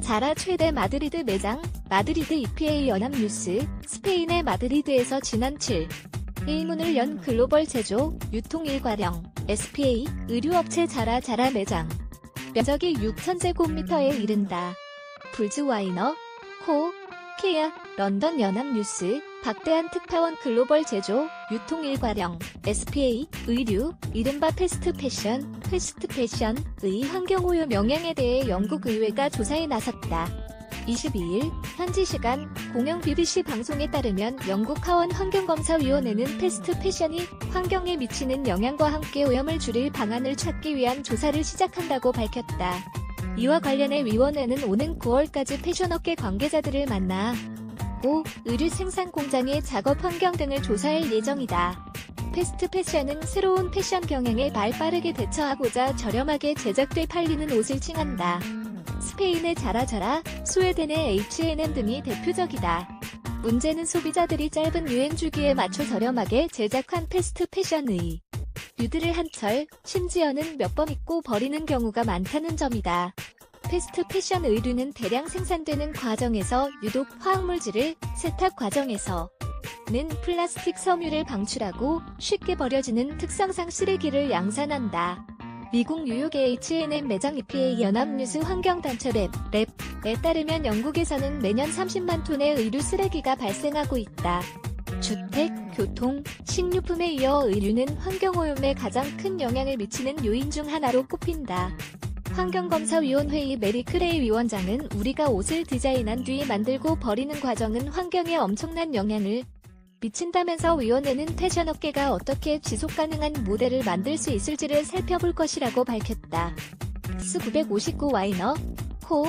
자라 최대 마드리드 매장, 마드리드 EPA 연합 뉴스, 스페인의 마드리드에서 지난 7. 일문을 연 글로벌 제조, 유통 일과령, SPA, 의류업체 자라 자라 매장. 면적이 6,000제곱미터에 이른다. 불즈 와이너, 코, 케야, 런던 연합 뉴스, 박대한 특파원 글로벌 제조, 유통 일과령, SPA, 의류, 이른바 패스트 패션, 패스트 패션의 환경오염 영향에 대해 영국 의회가 조사에 나섰다. 22일 현지 시간 공영 BBC 방송에 따르면 영국 하원 환경검사위원회는 패스트 패션이 환경에 미치는 영향과 함께 오염을 줄일 방안을 찾기 위한 조사를 시작한다고 밝혔다. 이와 관련해 위원회는 오는 9월까지 패션업계 관계자들을 만나 5. 의류 생산 공장의 작업 환경 등을 조사할 예정이다. 패스트 패션은 새로운 패션 경향에 발 빠르게 대처하고자 저렴하게 제작돼 팔리는 옷을 칭한다. 스페인의 자라자라, 스웨덴의 H&M 등이 대표적이다. 문제는 소비자들이 짧은 유행 주기에 맞춰 저렴하게 제작한 패스트 패션의 유들을 한철, 심지어는 몇 번 입고 버리는 경우가 많다는 점이다. 패스트 패션 의류는 대량 생산되는 과정에서 유독 화학물질을 세탁 과정에서 는 플라스틱 섬유를 방출하고 쉽게 버려지는 특성상 쓰레기를 양산한다. 미국 뉴욕의 H&M 매장 EPA 연합뉴스 환경단체 랩, 랩에 따르면 영국에서는 매년 30만 톤의 의류 쓰레기가 발생하고 있다. 주택, 교통, 식료품에 이어 의류는 환경오염에 가장 큰 영향을 미치는 요인 중 하나로 꼽힌다. 환경검사위원회의 메리 크레이 위원장은 우리가 옷을 디자인한 뒤 만들고 버리는 과정은 환경에 엄청난 영향을 미친다면서 위원회는 패션업계가 어떻게 지속가능한 모델을 만들 수 있을지를 살펴볼 것이라고 밝혔다. 스959 와이너, 코,